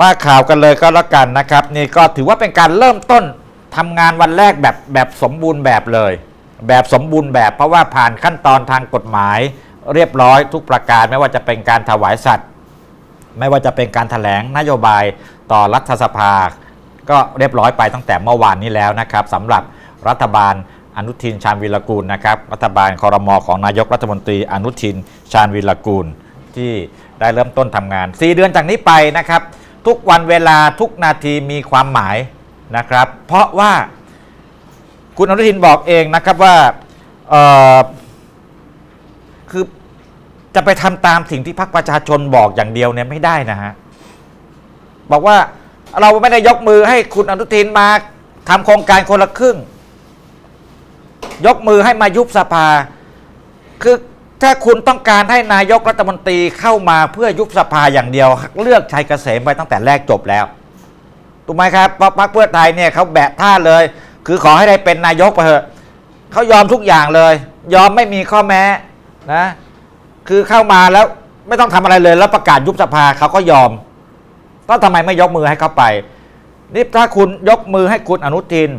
ว่าข่าวกันเลยก็แล้วกันนะครับ นี่ก็ถือว่าเป็นการเริ่มต้นทำงานวันแรกแบบแบบสมบูรณ์แบบเลย แบบสมบูรณ์แบบเพราะว่าผ่านขั้นตอนทางกฎหมาย เรียบร้อยทุกประการไม่ว่าจะเป็นการถวายสัตว์ ไม่ว่าจะเป็นการถแถลงนโยบายต่อรัฐสภา ก็เรียบร้อยไปตั้งแต่เมื่อวานนี้แล้วนะครับสำหรับรัฐบาลอนุทินชาญวิรกูลนะครับรัฐบาลคอรมอของนายกรัฐมนตรีอนุทินชาญวิรกูล ที่ได้เริ่มต้นทำงาน 4 เดือนจากนี้ไปนะครับ ทุกวันเวลาทุกนาทีมีความหมายนะครับ เพราะว่าคุณอนุทินบอกเองนะครับว่าคือจะไปทำตามสิ่งที่พรรคประชาชนบอกอย่างเดียวเนี่ยไม่ได้นะฮะบอกว่าเราไม่ได้ยกมือให้คุณอนุทินมาทำโครงการคนละครึ่ง ยกมือให้มายุบสภาคือ ถ้าคุณต้องการให้นายกรัฐมนตรีเข้ามาเพื่อยุบสภาอย่างเดียว เลือกชัยเกษมไปตั้งแต่แรกจบแล้วถูกไหมครับพรรคเพื่อไทยเนี่ยเขาแบะท่าเลย คือขอให้ได้เป็นนายกไปเถอะเขายอมทุกอย่างเลย ยอมไม่มีข้อแม้นะคือเข้ามาแล้วไม่ต้องทำอะไรเลย แล้วประกาศยุบสภาเขาก็ยอมก็ทำไมไม่ยกมือให้เขาไปนี่ถ้าคุณยกมือให้คุณอนุทิน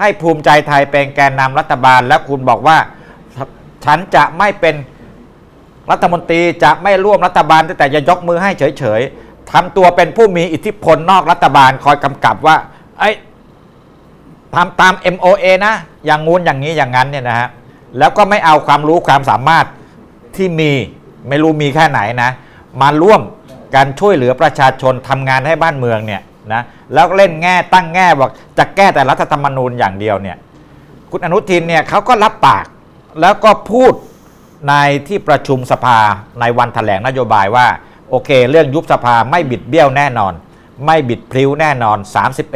ให้ภูมิใจไทยเป็นแกนนำรัฐบาล แล้วคุณบอกว่าฉันจะไม่เป็น รัฐมนตรีจะไม่ร่วมรัฐบาลแต่จะยกมือให้เฉยๆทำตัวเป็นผู้มีอิทธิพลนอกรัฐบาลคอยกำกับว่าไอ้ทำตาม MOA นะ อย่างงู้นอย่างนี้อย่างนั้นเนี่ยนะฮะแล้วก็ไม่เอาความรู้ความสามารถที่มีไม่รู้มีแค่ไหนนะ มาร่วมการช่วยเหลือประชาชนทำงานให้บ้านเมืองเนี่ยนะแล้วเล่นแง่ตั้งแง่บอกจะแก้แต่รัฐธรรมนูญอย่างเดียวเนี่ยคุณอนุทินเนี่ยเขาก็รับปากแล้วก็พูด ในที่ประชุมสภาในวันแถลงนโยบายว่า โอเค เรื่องยุบสภาไม่บิดเบี้ยวแน่นอน ไม่บิดพลิ้วแน่นอน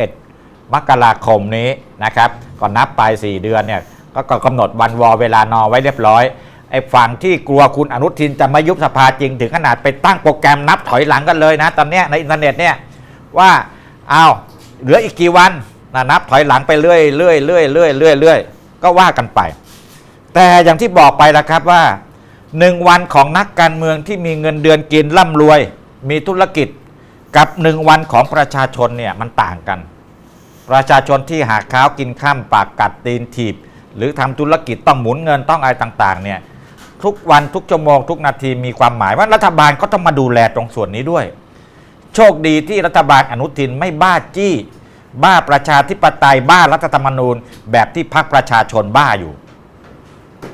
31 มกราคมนี้นะครับก็นับไป 4 เดือนเนี่ยก็กำหนดวันวอเวลานอไว้เรียบร้อยไอ้ฝั่งที่กลัวคุณอนุทินจะไม่ยุบสภาจริงถึงขนาดไปตั้งโปรแกรมนับถอยหลังกันเลยนะ ตอนนี้ในอินเทอร์เน็ตเนี่ยว่าเอาเหลืออีกกี่วันนะนับถอยหลังไปเรื่อยเรื่อยเรื่อยเรื่อยเรื่อยก็ว่ากันไป แต่อย่างที่บอกไปแล้วครับว่าหนึ่งวันของนักการเมืองที่มีเงินเดือนกินร่ำรวย มีธุรกิจกับหนึ่งวันของประชาชนเนี่ยมันต่างกัน ประชาชนที่หาข้าวกินข้ามปากกัดตีนถีบ หรือทำธุรกิจต้องหมุนเงินต้องอะไรต่างๆเนี่ยทุกวันทุกชั่วโมงทุกนาทีมีความหมายว่ารัฐบาลก็ต้องมาดูแลตรงส่วนนี้ด้วย โชคดีที่รัฐบาลอนุทินไม่บ้าจี้ บ้าประชาธิปไตยบ้ารัฐธรรมนูญ แบบที่พรรคประชาชนบ้าอยู่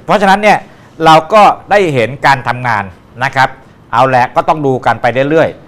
เพราะฉะนั้นเนี่ยเราก็ได้เห็นการทำงานนะครับ เอาแหละก็ต้องดูกันไปเรื่อยๆ